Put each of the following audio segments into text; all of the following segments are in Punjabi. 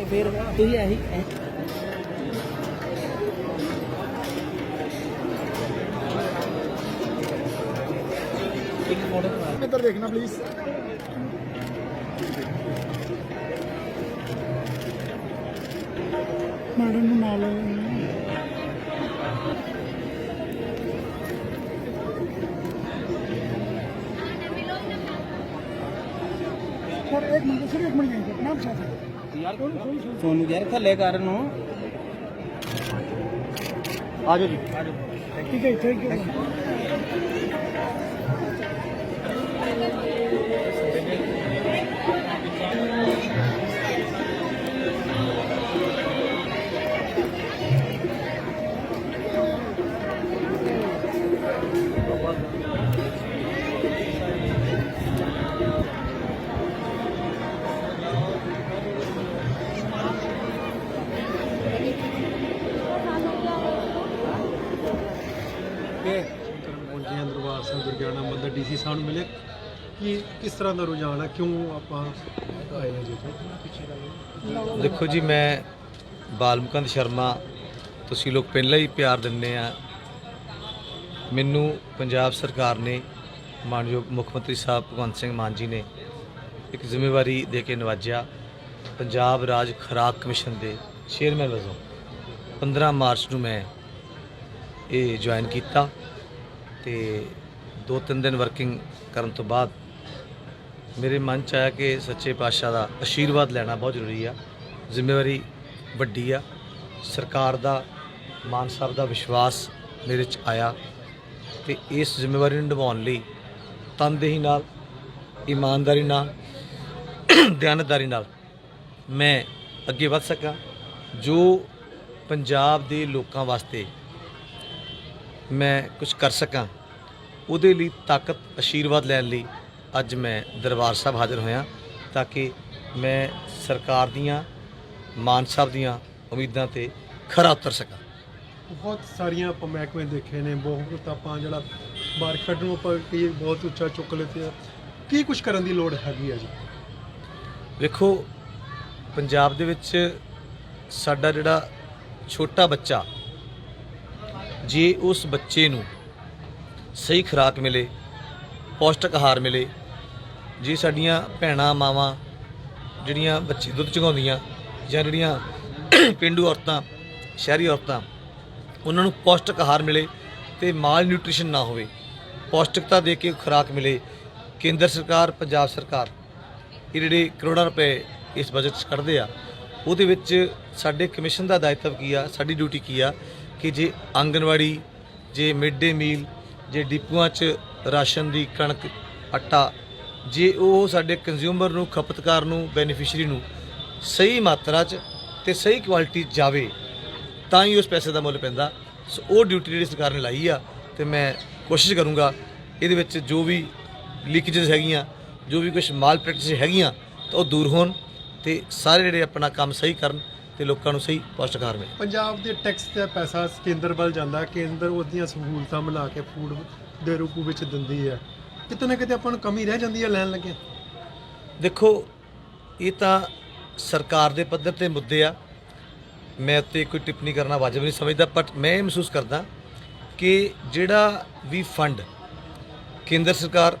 ਤੇ ਫਿਰ ਤੁਸੀਂ ਇਹੀ ਇੱਕ ਫੋਟੋ ਇੱਧਰ ਦੇਖਣਾ ਪਲੀਜ਼ ਮੈਡਮ ਨੂੰ ਨਾਲ ਸਰ, ਇੱਕ ਮਿੰਟ, ਸਰ, ਇੱਕ ਮਿੰਟ ਯਹੀਂ ਨਾਮ ਸੋਨੂੰ ਯਾਰ ਥੱਲੇ ਕਰ ਨੂੰ। ਆ ਜੀ। ਠੀਕ ਹੈ ਥੈਂਕ ਯੂ ਪਹੁੰਚੇ ਸਾਨੂੰ ਡੀਸੀ ਮਿਲੇ? ਕਿ, ਕਿਸ ਤਰ੍ਹਾਂ ਦਾ ਰੁਝਾਨ ਹੈ ਕਿਉਂ ਆਪਾਂ ਆਏ ਹਾਂ ਜੀ ਇੱਥੇ? ਦੇਖੋ ਜੀ, ਮੈਂ ਬਾਲਮਕੰਦ ਸ਼ਰਮਾ, ਤੁਸੀਂ ਲੋਕ ਪਹਿਲਾਂ ਹੀ ਪਿਆਰ ਦਿੰਦੇ ਆ। ਮੈਨੂੰ ਪੰਜਾਬ ਸਰਕਾਰ ਨੇ, ਮਾਨਯੋਗ ਮੁੱਖ ਮੰਤਰੀ ਸਾਹਿਬ ਭਗਵੰਤ ਸਿੰਘ ਮਾਨ ਜੀ ਨੇ ਇੱਕ ਜ਼ਿੰਮੇਵਾਰੀ ਦੇ ਕੇ ਨਵਾਜਿਆ, ਪੰਜਾਬ ਰਾਜ ਖੁਰਾਕ ਕਮਿਸ਼ਨ ਦੇ ਚੇਅਰਮੈਨ ਵਜੋਂ 15 ਮਾਰਚ ਨੂੰ ਮੈਂ ਇਹ ਜੁਆਇਨ ਕੀਤਾ ਤੇ ਦੋ ਤਿੰਨ ਦਿਨ ਵਰਕਿੰਗ ਕਰਨ ਤੋਂ ਬਾਅਦ ਮੇਰੇ ਮਨ ਚ ਆਇਆ ਕਿ ਸੱਚੇ ਪਾਤਸ਼ਾਹ ਦਾ ਆਸ਼ੀਰਵਾਦ ਲੈਣਾ ਬਹੁਤ ਜ਼ਰੂਰੀ ਆ। ਜ਼ਿੰਮੇਵਾਰੀ ਵੱਡੀ ਆ। ਸਰਕਾਰ ਦਾ, ਮਾਨ ਸਾਹਿਬ ਦਾ ਵਿਸ਼ਵਾਸ ਮੇਰੇ ਚ ਆਇਆ ਤੇ ਇਸ ਜ਼ਿੰਮੇਵਾਰੀ ਨੂੰ ਨਿਭਾਉਣ ਲਈ ਤਨਦੇਹੀ ਨਾਲ, ਇਮਾਨਦਾਰੀ ਨਾਲ, ਦਿਆਨਤਦਾਰੀ ਨਾਲ ਮੈਂ ਅੱਗੇ ਵੱਧ ਸਕਾਂ। ਜੋ ਪੰਜਾਬ ਦੇ ਲੋਕਾਂ ਵਾਸਤੇ ਮੈਂ ਕੁਝ ਕਰ ਸਕਾਂ ਉਹਦੇ ਲਈ ਤਾਕਤ ਆਸ਼ੀਰਵਾਦ ਲੈਣ ਲਈ ਅੱਜ ਮੈਂ ਦਰਬਾਰ ਸਾਹਿਬ ਹਾਜ਼ਰ ਹੋਇਆ ਤਾਂ ਕਿ ਮੈਂ ਸਰਕਾਰ ਦੀਆਂ ਮਾਨ ਸਾਹਿਬ ਦੀਆਂ ਉਮੀਦਾਂ ਤੇ ਖਰਾ ਉਤਰ ਸਕਾਂ। ਬਹੁਤ ਸਾਰੀਆਂ ਆਪਾਂ ਮਹਿਕਮੇ ਦੇਖੇ ਨੇ ਬਹੁਤ ਆਪਾਂ ਜਿਹੜਾ ਕੱਢਣ ਨੂੰ ਆਪਾਂ ਕਈ ਬਹੁਤ ਉੱਚਾ ਚੁੱਕ ਲੈਤੇ ਆ। ਕੀ ਕੁਝ ਕਰਨ ਦੀ ਲੋੜ ਹੈਗੀ ਆ ਜੀ? ਵੇਖੋ ਪੰਜਾਬ ਦੇ ਵਿੱਚ ਸਾਡਾ ਜਿਹੜਾ ਛੋਟਾ ਬੱਚਾ ਜੇ ਉਸ ਬੱਚੇ ਨੂੰ ਸਹੀ ਖੁਰਾਕ ਮਿਲੇ, ਪੌਸ਼ਟਿਕ ਆਹਾਰ ਮਿਲੇ, ਜੇ ਸਾਡੀਆਂ ਭੈਣਾਂ ਮਾਵਾਂ ਜਿਹੜੀਆਂ ਬੱਚੇ ਦੁੱਧ ਚੁਗਾਉਂਦੀਆਂ ਜਾਂ ਜਿਹੜੀਆਂ ਪਿੰਡੂ ਔਰਤਾਂ, ਸ਼ਹਿਰੀ ਔਰਤਾਂ, ਉਹਨਾਂ ਨੂੰ ਪੌਸ਼ਟਿਕ ਆਹਾਰ ਮਿਲੇ ਤੇ ਮਾਲ ਨਿਊਟ੍ਰੀਸ਼ਨ ਨਾ ਹੋਵੇ, ਪੌਸ਼ਟਿਕਤਾ ਦੇ ਕੇ ਖੁਰਾਕ ਮਿਲੇ, ਕੇਂਦਰ ਸਰਕਾਰ, ਪੰਜਾਬ ਸਰਕਾਰ, ਇਹ ਜਿਹੜੇ ਕਰੋੜਾਂ ਰੁਪਏ ਇਸ ਬਜਟ 'ਚ ਕੱਢਦੇ ਆ, ਉਹਦੇ ਵਿੱਚ ਸਾਡੇ ਕਮਿਸ਼ਨ ਦਾ ਦਾਇਤਵ ਕੀ ਆ, ਸਾਡੀ ਡਿਊਟੀ ਕੀ ਆ, ਕਿ ਜੇ ਆਂਗਨਵਾੜੀ, ਜੇ ਮਿਡ ਡੇ ਮੀਲ ਜੇ ਡਿਪੂਆਂ 'ਚ ਰਾਸ਼ਨ ਦੀ ਕਣਕ, ਆਟਾ, ਜੇ ਉਹ ਸਾਡੇ ਕੰਜ਼ਿਊਮਰ ਨੂੰ, ਖਪਤਕਾਰ ਨੂੰ ਬੈਨੀਫੀਸ਼ੀਅਰੀ ਨੂੰ ਸਹੀ ਮਾਤਰਾ 'ਚ ਤੇ ਸਹੀ ਕੁਆਲਿਟੀ ਜਾਵੇ, ਤਾਂ ਹੀ ਉਸ ਪੈਸੇ ਦਾ ਮੁੱਲ ਪੈਂਦਾ। ਸੋ ਉਹ ਡਿਊਟੀ ਜਿਹੜੀ ਸਰਕਾਰ ਨੇ ਲਾਈ ਆ ਤੇ ਮੈਂ ਕੋਸ਼ਿਸ਼ ਕਰੂੰਗਾ ਇਹਦੇ ਵਿੱਚ ਜੋ ਵੀ ਲੀਕੇजेस ਹੈਗੀਆਂ, ਜੋ ਵੀ ਕੁਝ ਮਾਲ ਪ੍ਰੈਕਟਿਸ ਹੈਗੀਆਂ, ਤਾਂ ਉਹ ਦੂਰ ਹੋਣ ਤੇ ਸਾਰੇ ਜਿਹੜੇ ਆਪਣਾ ਕੰਮ ਸਹੀ ਕਰਨ ਤੇ ਲੋਕਾਂ ਨੂੰ ਸਹੀ ਪੌਸ਼ਟਿਕ ਆਹਾਰ ਮਿਲੇ। ਪੰਜਾਬ ਦੇ ਟੈਕਸ ਦਾ ਪੈਸਾ ਕੇਂਦਰ ਵੱਲ ਜਾਂਦਾ ਕੇਂਦਰ ਉਹਦੀਆਂ ਸਹੂਲਤਾਂ ਬਣਾ ਕੇ ਫੂਡ ਦੇ ਰੂਪ ਵਿੱਚ ਦਿੰਦੀ ਹੈ। ਕਿਤੇ ਨਾ ਕਿਤੇ ਆਪਾਂ ਨੂੰ ਕਮੀ ਰਹਿ ਜਾਂਦੀ ਹੈ ਲੈਣ ਲੱਗੇ। ਦੇਖੋ ਇਹ ਤਾਂ ਸਰਕਾਰ ਦੇ ਪੱਧਰ ਤੇ ਮੁੱਦੇ ਆ। ਮੈਂ ਉੱਤੇ ਕੋਈ ਟਿੱਪਣੀ ਕਰਨਾ ਵਾਜਬ ਨਹੀਂ ਸਮਝਦਾ ਪਰ ਮੈਂ ਇਹ ਮਹਿਸੂਸ ਕਰਦਾ ਕਿ ਜਿਹੜਾ ਵੀ ਫੰਡ ਕੇਂਦਰ ਸਰਕਾਰ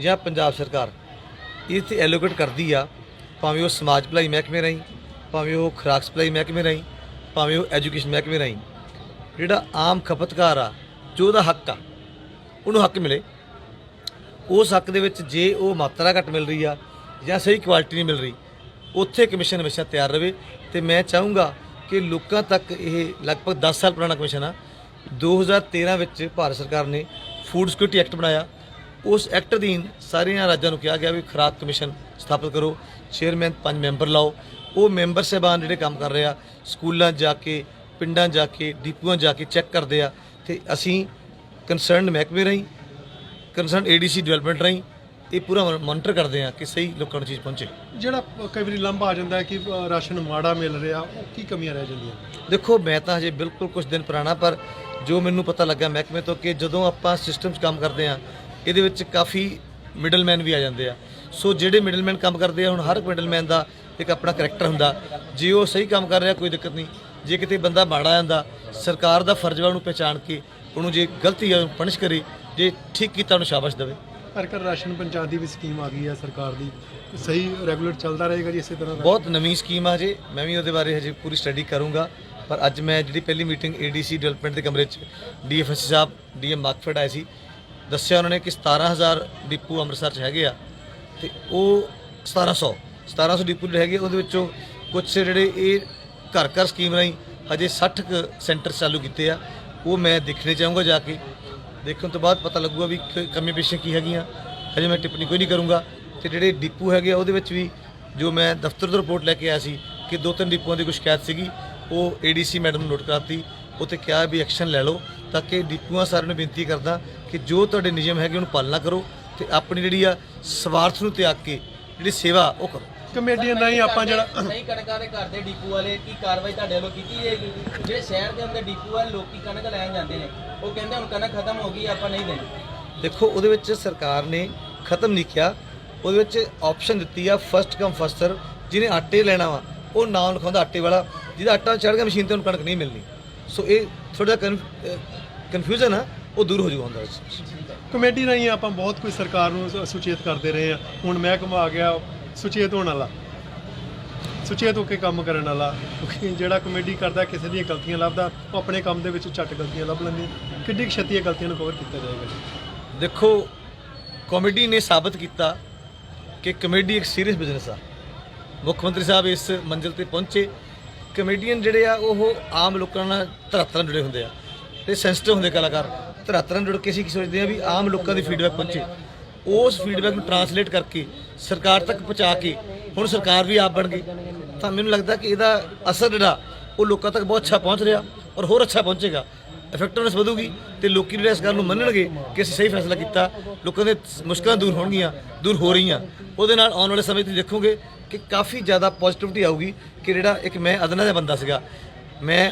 ਜਾਂ ਪੰਜਾਬ ਸਰਕਾਰ ਇਹ ਤੇ ਐਲੋਕੇਟ ਕਰਦੀ ਆ ਭਾਵੇਂ ਉਹ ਸਮਾਜ ਭਲਾਈ ਮਹਿਕਮੇ ਰਾਹੀਂ ਭਾਵੇਂ ਉਹ ਖੁਰਾਕ ਸਪਲਾਈ ਮਹਿਕਮੇ ਰਾਹੀਂ, ਭਾਵੇਂ ਉਹ ਐਜੂਕੇਸ਼ਨ ਮਹਿਕਮੇ ਰਾਹੀਂ, ਜਿਹੜਾ ਆਮ ਖਪਤਕਾਰ ਆ, ਜੋ ਉਹਦਾ ਹੱਕ ਆ, ਉਹਨੂੰ ਹੱਕ ਮਿਲੇ। ਉਸ ਹੱਕ ਦੇ ਵਿੱਚ ਜੇ ਉਹ ਮਾਤਰਾ ਘੱਟ ਮਿਲ ਰਹੀ ਆ ਜਾਂ ਸਹੀ ਕੁਆਲਿਟੀ ਨਹੀਂ ਮਿਲ ਰਹੀ, ਉੱਥੇ ਕਮਿਸ਼ਨ ਹਮੇਸ਼ਾ ਤਿਆਰ ਰਵੇ। ਤੇ ਮੈਂ ਚਾਹੂੰਗਾ ਕਿ ਲੋਕਾਂ ਤੱਕ ਇਹ ਲਗਭਗ 10 ਸਾਲ ਪੁਰਾਣਾ ਕਮਿਸ਼ਨ ਆ 2013 ਵਿੱਚ ਭਾਰਤ ਸਰਕਾਰ ਨੇ ਫੂਡ ਸਿਕਿਉਰਿਟੀ ਐਕਟ ਬਣਾਇਆ। ਉਸ ਐਕਟ ਅਧੀਨ ਸਾਰੀਆਂ ਰਾਜਾਂ ਨੂੰ ਕਿਹਾ ਗਿਆ ਵੀ ਖੁਰਾਕ ਕਮਿਸ਼ਨ ਸਥਾਪਿਤ ਕਰੋ ਚੇਅਰਮੈਨ ਪੰਜ ਮੈਂਬਰ ਲਾਓ। ਉਹ ਮੈਂਬਰ ਸਾਹਿਬਾਨ ਜਿਹੜੇ ਕੰਮ ਕਰ ਰਹੇ ਆ ਸਕੂਲਾਂ ਜਾ ਕੇ ਪਿੰਡਾਂ ਜਾ ਕੇ ਡਿਪੂਆਂ ਜਾ ਕੇ ਚੈੱਕ ਕਰਦੇ ਆ ਤੇ ਅਸੀਂ ਕੰਸਰਨਡ ਮਹਿਕਮੇ ਰਾਹੀਂ ਕੰਸਰਨ ਏਡੀਸੀ ਡਿਵੈਲਪਮੈਂਟ ਰਾਹੀਂ ਇਹ ਪੂਰਾ ਮੋਨੀਟਰ ਕਰਦੇ ਆ ਕਿ ਸਹੀ ਲੋਕਾਂ ਨੂੰ ਚੀਜ਼ ਪਹੁੰਚੇ। ਜਿਹੜਾ ਕਈ ਵਾਰੀ ਲੰਬਾ ਆ ਜਾਂਦਾ ਹੈ ਕਿ ਰਾਸ਼ਨ ਮਾੜਾ ਮਿਲ ਰਿਹਾ ਉਹ ਕੀ ਕਮੀਆਂ ਰਹਿ ਜਾਂਦੀਆਂ? ਦੇਖੋ ਮੈਂ ਤਾਂ ਹਜੇ ਬਿਲਕੁਲ ਕੁਝ ਦਿਨ ਪੁਰਾਣਾ ਪਰ ਜੋ ਮੈਨੂੰ ਪਤਾ ਲੱਗਾ ਮਹਿਕਮੇ ਤੋਂ ਕਿ ਜਦੋਂ ਆਪਾਂ ਸਿਸਟਮ 'ਚ ਕੰਮ ਕਰਦੇ ਆ ਇਹਦੇ ਵਿੱਚ ਕਾਫੀ ਮਿਡਲਮੈਨ ਵੀ ਆ ਜਾਂਦੇ ਆ। ਸੋ ਜਿਹੜੇ ਮਿਡਲਮੈਨ ਕੰਮ ਕਰਦੇ ਆ ਹੁਣ ਹਰ ਮਿਡਲਮੈਨ ਦਾ ਇੱਕ ਆਪਣਾ ਕਰੈਕਟਰ ਹੁੰਦਾ। ਜੇ ਉਹ ਸਹੀ ਕੰਮ ਕਰ ਰਿਹਾ ਕੋਈ ਦਿੱਕਤ ਨਹੀਂ। ਜੇ ਕਿਤੇ ਬੰਦਾ ਮਾੜਾ ਜਾਂਦਾ ਸਰਕਾਰ ਦਾ ਫਰਜ਼ ਵਾ ਉਹਨੂੰ ਪਹਿਚਾਣ ਕੇ ਉਹਨੂੰ ਜੇ ਗਲਤੀ ਹੈ ਪਨਿਸ਼ ਕਰੇ ਜੇ ਠੀਕ ਕੀਤਾ ਉਹਨੂੰ ਸ਼ਾਬਾਸ਼ ਦੇਵੇ। ਪਰ ਕਰ ਰਾਸ਼ਨ ਪੰਚਾਇਤ ਦੀ ਵੀ ਸਕੀਮ ਆ ਗਈ ਹੈ ਸਰਕਾਰ ਦੀ। ਸਹੀ ਰੈਗੂਲਰ ਚੱਲਦਾ ਰਹੇਗਾ ਜੀ ਇਸੇ ਤਰ੍ਹਾਂ ਬਹੁਤ ਨਵੀਂ ਸਕੀਮ ਆ ਜੇ ਮੈਂ ਵੀ ਉਹਦੇ ਬਾਰੇ ਹਜੇ ਪੂਰੀ ਸਟੱਡੀ ਕਰੂੰਗਾ। ਪਰ ਅੱਜ ਮੈਂ ਜਿਹੜੀ ਪਹਿਲੀ ਮੀਟਿੰਗ ਏਡੀਸੀ ਡਿਵੈਲਪਮੈਂਟ ਦੇ ਕਮਰੇ 'ਚ ਡੀਐਫਐਸ ਸਾਹਿਬ ਡੀਐਮ ਮਾਰਕਫੈਡ ਆਏ ਸੀ। ਦੱਸਿਆ ਉਹਨਾਂ ਨੇ ਕਿ 17000 ਡਿਪੂ ਅੰਮ੍ਰਿਤਸਰ 'ਚ ਹੈਗੇ ਆ। ਤੇ ਉਹ 1700 1700 ਡਿਪੂ ਜਿਹੜੇ ਹੈਗੇ, ਉਹਦੇ ਵਿੱਚੋਂ ਕੁਝ ਜਿਹੜੇ ਇਹ ਘਰ ਘਰ ਸਕੀਮ ਰਾਹੀਂ ਹਜੇ 60 ਕੁ ਸੈਂਟਰ ਚਾਲੂ ਕੀਤੇ ਆ। ਉਹ ਮੈਂ ਦੇਖਣੇ ਚਾਹੂੰਗਾ ਜਾ ਕੇ। ਦੇਖਣ ਤੋਂ ਬਾਅਦ ਪਤਾ ਲੱਗੂਗਾ ਵੀ ਕ- ਕਮੀ ਪੇਸ਼ੀਆਂ ਕੀ ਹੈਗੀਆਂ। ਹਜੇ ਮੈਂ ਟਿੱਪਣੀ ਕੋਈ ਨਹੀਂ ਕਰੂੰਗਾ। ਤੇ ਜਿਹੜੇ ਡਿਪੂ ਹੈਗੇ ਆ, ਉਹਦੇ ਵਿੱਚ ਵੀ ਜੋ ਮੈਂ ਦਫ਼ਤਰ ਤੋਂ ਰਿਪੋਰਟ ਲੈ ਕੇ ਆਇਆ ਸੀ ਕਿ ਦੋ ਤਿੰਨ ਡਿਪੂਆਂ ਦੀ ਕੋਈ ਸ਼ਿਕਾਇਤ ਸੀਗੀ, ਉਹ ਏਡੀਸੀ ਮੈਡਮ ਨੂੰ ਨੋਟ ਕਰਾਤੀ। ਉਹ ਤੇ ਕਿਹਾ ਵੀ ਐਕਸ਼ਨ ਲੈ ਲਓ ਤਾਂ ਕਿ ਡਿਪੂਆਂ ਸਾਰਿਆਂ ਨੂੰ ਬੇਨਤੀ ਕਰਦਾ ਕਿ ਜੋ ਤੁਹਾਡੇ ਨਿਯਮ ਹੈਗੇ ਉਹਨੂੰ ਪਾਲਣਾ ਕਰੋ ਤੇ ਆਪਣੀ ਜਿਹੜੀ ਆ ਸਵਾਰਥ ਨੂੰ ਤਿਆਗ ਕੇ ਜਿਹੜੀ ਸੇਵਾ ਉਹ ਕਰੋ। ਕਮੇਡੀਆਂ ਨਹੀਂ ਆਪਾਂ ਜਿਹੜਾ ਨਹੀਂ ਕਣਕਾਂ ਦੇ ਘਰ ਦੇ ਡੀਪੂ ਵਾਲੇ ਕੀ ਕਾਰਵਾਈ ਤੁਹਾਡੇ ਵੱਲੋਂ ਕੀਤੀ ਜਾਏਗੀ? ਜਿਹੜੇ ਸ਼ਹਿਰ ਦੇ ਅੰਦਰ ਡੀਪੂ ਵਾਲੇ ਲੋਕੀ ਕਣਕ ਲੈਣ ਜਾਂਦੇ ਨੇ ਉਹ ਕਹਿੰਦੇ ਹੁਣ ਕਣਕ ਖਤਮ ਹੋ ਗਈ ਆਪਾਂ ਨਹੀਂ ਦੇਣੀ। ਦੇਖੋ ਉਹਦੇ ਵਿੱਚ ਸਰਕਾਰ ਨੇ ਖਤਮ ਨਹੀਂ ਕੀਤਾ ਉਹਦੇ ਵਿੱਚ ਆਪਸ਼ਨ ਦਿੱਤੀ ਆ ਫਸਟ ਕਮ ਫਸਟ ਸਰਵ ਜਿਹਨੇ ਆਟੇ ਲੈਣਾ ਵਾ ਉਹ ਨਾਮ ਲਿਖਾਉਂਦਾ ਆਟੇ ਵਾਲਾ। ਜਿਹਦਾ ਆਟਾ ਚੜ ਗਿਆ ਮਸ਼ੀਨ ਤੇ ਉਹਨੂੰ ਕਣਕ ਨਹੀਂ ਮਿਲਣੀ। ਸੋ ਇਹ ਥੋੜਾ ਕਨਫਿਊਜ਼ਨ ਆ ਉਹ ਦੂਰ ਹੋ ਜਾਊਗਾ ਉਹਦੇ ਵਿੱਚ ਕਮੇਟੀ ਰਾਹੀਂ ਆਪਾਂ ਬਹੁਤ ਕੁਝ ਸਰਕਾਰ ਨੂੰ ਸੁਚੇਤ ਕਰਦੇ ਰਹੇ ਆ। ਹੁਣ ਮਹਿਕਮਾ ਆ ਗਿਆ ਸੁਚੇਤ ਹੋਣ ਵਾਲਾ। ਸੁਚੇਤ ਹੋ ਕੇ ਕੰਮ ਕਰਨ ਵਾਲਾ। ਕਿਉਂਕਿ ਜਿਹੜਾ ਕਮੇਡੀ ਕਰਦਾ, ਕਿਸੇ ਦੀਆਂ ਗਲਤੀਆਂ ਲੱਭਦਾ, ਉਹ ਆਪਣੇ ਕੰਮ ਦੇ ਵਿੱਚ ਝੱਟ ਗਲਤੀਆਂ ਲੱਭ ਲੈਂਦੇ ਕਿੱਡੀ ਕੁ ਛੇਤੀ ਗਲਤੀਆਂ ਨੂੰ ਕਵਰ ਕੀਤਾ ਜਾਏਗਾ ਜੀ। ਦੇਖੋ ਕਾਮੇਡੀ ਨੇ ਸਾਬਤ ਕੀਤਾ ਕਿ ਕਮੇਡੀ ਇੱਕ ਸੀਰੀਅਸ ਬਿਜ਼ਨਸ ਆ। ਮੁੱਖ ਮੰਤਰੀ ਸਾਹਿਬ ਇਸ ਮੰਜ਼ਿਲ ਤੇ ਪਹੁੰਚੇ। ਕਮੇਡੀਅਨ ਜਿਹੜੇ ਆ, ਉਹ ਆਮ ਲੋਕਾਂ ਨਾਲ ਧਰਾਤਲ ਨਾਲ ਜੁੜੇ ਹੁੰਦੇ ਆ। ਤੇ ਸੈਂਸਿਟਿਵ ਹੁੰਦੇ ਕਲਾਕਾਰ। ਧਰਾਤਲ ਨਾਲ ਜੁੜ ਕੇ ਅਸੀਂ ਕੀ ਸੋਚਦੇ ਆ ਵੀ ਆਮ ਲੋਕਾਂ ਦੀ ਫੀਡਬੈਕ ਪਹੁੰਚੇ। ਉਸ ਫੀਡਬੈਕ ਨੂੰ ਟਰਾਂਸਲੇਟ ਕਰਕੇ ਸਰਕਾਰ ਤੱਕ ਪਹੁੰਚਾ ਕੇ ਹੁਣ ਸਰਕਾਰ ਵੀ ਆਪ ਬਣ ਗਈ। ਤਾਂ ਮੈਨੂੰ ਲੱਗਦਾ ਕਿ ਇਹਦਾ ਅਸਰ ਜਿਹੜਾ, ਉਹ ਲੋਕਾਂ ਤੱਕ ਬਹੁਤ ਅੱਛਾ ਪਹੁੰਚ ਰਿਹਾ ਔਰ ਹੋਰ ਅੱਛਾ ਪਹੁੰਚੇਗਾ। ਇਫੈਕਟਿਵਨੈਸ ਵਧੂਗੀ ਤੇ ਲੋਕੀ ਜਿਹੜੇ ਇਸ ਗੱਲ ਨੂੰ ਮੰਨਣਗੇ ਕਿ ਅਸੀਂ ਸਹੀ ਫੈਸਲਾ ਕੀਤਾ, ਲੋਕਾਂ ਦੇ ਮੁਸ਼ਕਲਾਂ ਦੂਰ ਹੋਣਗੀਆਂ, ਦੂਰ ਹੋ ਰਹੀਆਂ। ਉਹਦੇ ਨਾਲ ਆਉਣ ਵਾਲੇ ਸਮੇਂ ਤੁਸੀਂ ਦੇਖੋਗੇ ਕਿ ਕਾਫੀ ਜ਼ਿਆਦਾ ਪੋਜ਼ਿਟਿਵਿਟੀ ਆਊਗੀ ਕਿ ਜਿਹੜਾ ਇੱਕ ਮੈਂ ਅਦਨਾ ਦਾ ਬੰਦਾ ਸੀਗਾ, ਮੈਂ,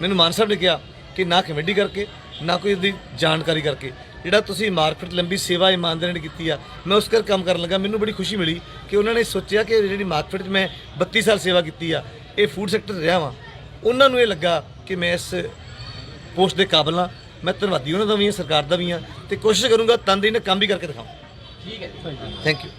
ਮੈਨੂੰ ਮਾਨ ਸਾਹਿਬ ਨੇ ਕਿਹਾ ਕਿ ਨਾ ਕਮੇਡੀ ਕਰਕੇ, ਨਾ ਕੋਈ ਇਹਦੀ ਜਾਣਕਾਰੀ ਕਰਕੇ। ਜਿਹੜਾ ਤੁਸੀਂ ਮਾਰਕੀਟ ਲੰਬੀ ਸੇਵਾ ਇਮਾਨਦਾਰੀ ਨਾਲ ਕੀਤੀ ਆ ਮੈਂ ਉਸ ਕਰ ਕੰਮ ਕਰਨ ਲੱਗਾ ਮੈਨੂੰ ਬੜੀ ਖੁਸ਼ੀ ਮਿਲੀ ਕਿ ਉਹਨਾਂ ਨੇ ਸੋਚਿਆ ਕਿ ਜਿਹੜੀ ਮਾਰਕੀਟ 'ਚ ਮੈਂ 32 ਸਾਲ ਸੇਵਾ ਕੀਤੀ ਆ ਇਹ ਫੂਡ ਸੈਕਟਰ ਰਿਹਾ ਵਾਂ। ਉਹਨਾਂ ਨੂੰ ਇਹ ਲੱਗਾ ਕਿ ਮੈਂ ਇਸ ਪੋਸਟ ਦੇ ਕਾਬਲ ਹਾਂ ਮੈਂ ਧੰਨਵਾਦੀ ਉਹਨਾਂ ਦਾ ਵੀ ਹਾਂ ਸਰਕਾਰ ਦਾ ਵੀ ਹਾਂ ਤੇ ਕੋਸ਼ਿਸ਼ ਕਰੂੰਗਾ ਤਨਦੇਹੀ ਨਾਲ ਕੰਮ ਵੀ ਕਰਕੇ ਦਿਖਾਵਾਂ ਠੀਕ ਹੈ ਜੀ। Thank you